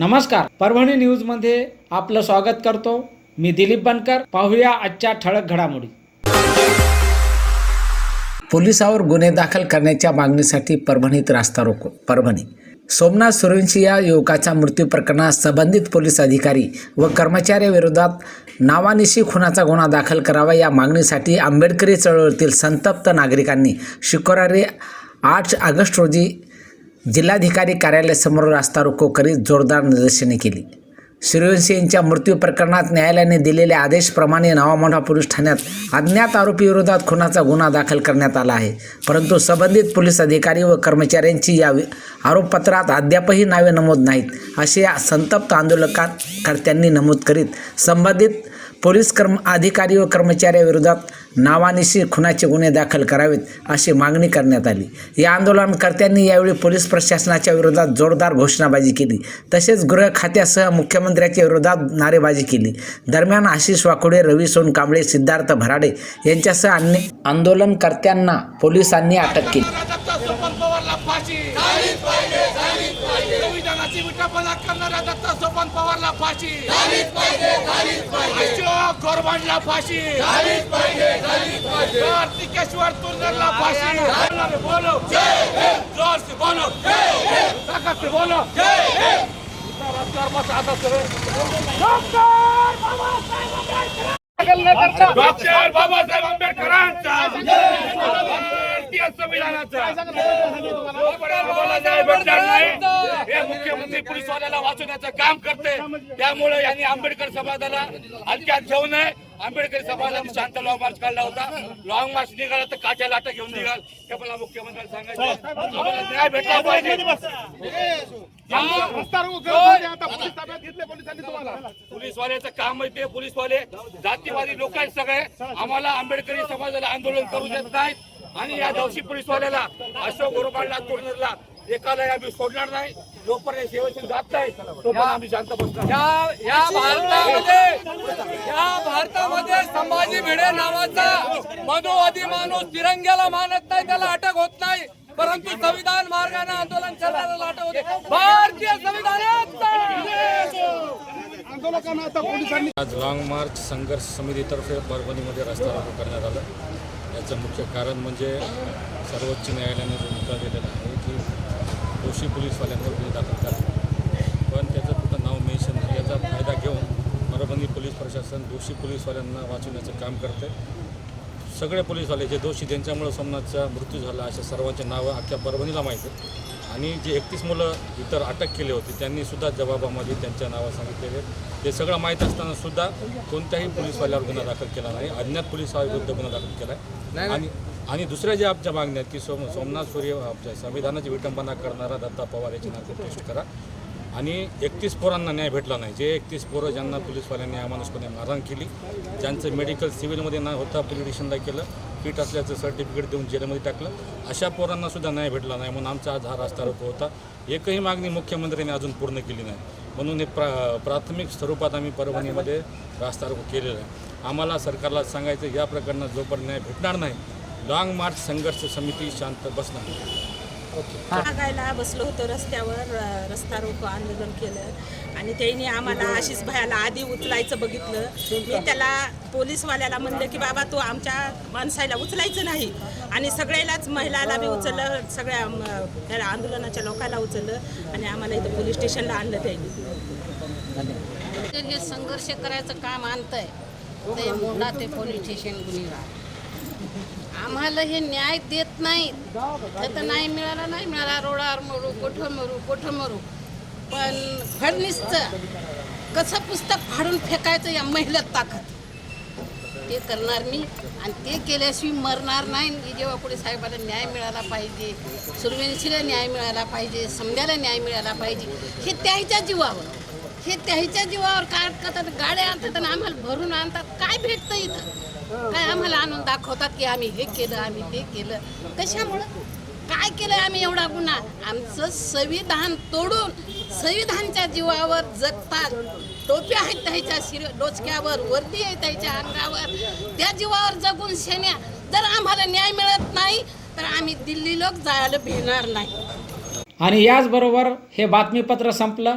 नमस्कार. परभणी न्यूजमध्ये आपलं स्वागत करतो. मी दिलीप बनकर. पाहूया आजच्या ठळक घडामोडी. पोलिसावर गुन्हे दाखल करण्याच्या मागणीसाठी परभणीत रास्ता रोको परभणी. सोमनाथ सुरेंशी या युवकाच्या मृत्यू प्रकरणात संबंधित पोलीस अधिकारी व कर्मचाऱ्याविरोधात नावानिशी खुनाचा गुन्हा दाखल करावा या मागणीसाठी आंबेडकरी चळवळीतील संतप्त नागरिकांनी शुक्रवारी आठ ऑगस्ट रोजी जिल्हाधिकारी कार्यालयासमोर रास्ता रोको करीत जोरदार निदर्शने केली. सूर्यवंशी यांच्या मृत्यू प्रकरणात न्यायालयाने दिलेल्या आदेशप्रमाणे नवामोठा पोलीस ठाण्यात अज्ञात आरोपीविरोधात खुनाचा गुन्हा दाखल करण्यात आला आहे. परंतु संबंधित पोलीस अधिकारी व कर्मचाऱ्यांची या आरोपपत्रात अद्यापही नावे नमूद नाहीत असे या संतप्त आंदोलकांकर्त्यांनी नमूद करीत संबंधित पोलीस कर्म अधिकारी व कर्मचाऱ्याविरोधात नावानिशी खुनाचे गुन्हे दाखल करावेत अशी मागणी करण्यात आली. या आंदोलनकर्त्यांनी यावेळी पोलीस प्रशासनाच्या विरोधात जोरदार घोषणाबाजी केली. तसेच गृह खात्यासह मुख्यमंत्र्याच्या विरोधात नारेबाजी केली. दरम्यान आशिष वाकोडे रवी सोनकांबळे सिद्धार्थ भराडे यांच्यासह अन्य आंदोलनकर्त्यांना पोलिसांनी अटक केली. कार्तिकेश्वर तुरनरला फाशी. बोलो जोर से बोलो ताकत से बोलो डॉक्टर बाबासाहेब आंबेडकरांचा. भारतीय संविधानाचा. नाही. हे मुख्यमंत्री पोलीसवाल्याला वाचवण्याचं काम करते. त्यामुळे यांनी आंबेडकर समाजाला हलक्यात घेऊ नये. आंबेडकर समाजाने शांत लॉंग मार्च काढला होता. लॉंग मार्च निघाला तर काच्या लाटा घेऊन निघाल. हे मला मुख्यमंत्र्यांना सांगायचं आम्हाला न्याय भेटला पाहिजे. पोलीसवाल्याचं काम आहे ते पोलीसवाले. जातीवादी लोक आहेत सगळे. आम्हाला आंबेडकरी समाजाला आंदोलन करू देत नाहीत. आणि या दवशी पोलीसवाल्याला अशोक गोरबाडला तोडणारला एकाला आम्ही सोडणार नाही. जोपर्यंत सेवेतून जात नाही तोपर्यंत आम्ही शांत बसणार या या भारतामध्ये या भारतामध्ये संभाजी भिडे नावाचा मनुवादी माणूस तिरंग्याला मानत नाही त्याला अटक होत नाही. परंतु संविधान मार्गाने आंदोलन करणाऱ्याला अटक होते. भारतीय आज लाँग मार्च संघर्ष समितीतर्फे परभणीमध्ये रस्ता रोको करण्यात आला. याचं मुख्य कारण म्हणजे सर्वोच्च न्यायालयाने जो निकाल दिलेला आहे की दोषी पोलीसवाल्यांवर गुन्हे दाखल करा पण त्याचं कुठं नाव मेन्शन नाही याचा फायदा घेऊन परभणी पोलीस प्रशासन दोषी पोलीसवाल्यांना वाचवण्याचं काम करते सगळे पोलीसवाले जे दोषी ज्यांच्यामुळे सोमनाथचा मृत्यू झाला अशा सर्वांचे नावं अख्ख्या परभणीला माहीत आहेत. आणि जे एकतीस मुलं इतर अटक केले होते त्यांनी सुद्धा जबाबामध्ये त्यांच्या नावं सांगितलेले ते सगळं माहीत असताना सुद्धा कोणत्याही पोलीसवाल्यावर गुन्हा दाखल केला नाही. अज्ञात पोलिसाविरुद्ध गुन्हा दाखल केला आहे आणि आणि दुसऱ्या ज्या आमच्या मागण्या आहेत की सोम सोमनाथ सूर्य आमच्या संविधानाची विटंबना करणारा दत्ता पवार याची नाते टेस्ट करा. आणि एकतीस पोरांना न्याय भेटला नाही. जे एकतीस पोरं ज्यांना पोलीसवाल्यांनी अमानुषपणे मारहाण केली ज्यांचं मेडिकल सिव्हिलमध्ये ना होता पोलिटिशनला केलं फिट असल्याचं सर्टिफिकेट देऊन जेलमध्ये टाकलं अशा पोरांना सुद्धा न्याय भेटला नाही म्हणून आमचा आज हा रास्ता रोको होता. एकही मागणी मुख्यमंत्र्यांनी अजून पूर्ण केली नाही. म्हणून हे प्रा प्राथमिक स्वरूपात आम्ही परभणीमध्ये रास्ता रोको केलेला आहे. आम्हाला सरकारला सांगायचं या प्रकरणात जोपर्यंत न्याय भेटणार नाही लाँग मार्च संघर्ष समिती शांत बसणार. मागायला बसलो होतो रस्त्यावर रस्ता रोको आंदोलन केलं. आणि त्यांनी आम्हाला आशिष भयाला आधी उचलायचं बघितलं. मी त्याला पोलीसवाल्याला म्हणलं की बाबा तू आमच्या माणसाला उचलायचं नाही. आणि सगळ्यालाच महिलाला बी उचललं सगळ्या आंदोलनाच्या लोकांना उचललं आणि आम्हाला इथं पोलीस स्टेशनला आणलं त्यांनी. संघर्ष करायचं काम आणतंय. ते मोडा ते पोलीस स्टेशन गुन्हेगार. आम्हाला हे न्याय देत नाही तर नाही मिळाला नाही मिळाला. रोडावर मरू कोठं मरू कोठं मरू. पण फडणीसचं कसं पुस्तक फाडून फेकायचं या महिलेत ताकद? ते करणार मी. आणि ते केल्याशिवाय मरणार नाही. जेव्हा पुढे साहेबाला न्याय मिळाला पाहिजे सुरवेशीला न्याय मिळाला पाहिजे समजायला न्याय मिळाला पाहिजे हे त्याहीच्या जीवावर. हे त्याहीच्या जीवावर काय करतात गाड्या आणतात आणि आम्हाला भरून आणतात. काय भेटतं इथं? काय आम्हाला आणून दाखवतात की आम्ही हे केलं आम्ही ते केलं? कशामुळं? काय केलं आम्ही एवढा गुन्हा? आमचं संविधान तोडून संविधानच्या जीवावर जगतात. टोप्या आहेत त्याच्या शिर डोचक्यावर वर्दी आहे त्याच्या अंगावर. त्या जीवावर जगून शेण्या. जर आम्हाला न्याय मिळत नाही तर आम्ही दिल्ली लोक जायला भिणार नाही. आणि याचबरोबर हे बातमीपत्र संपलं.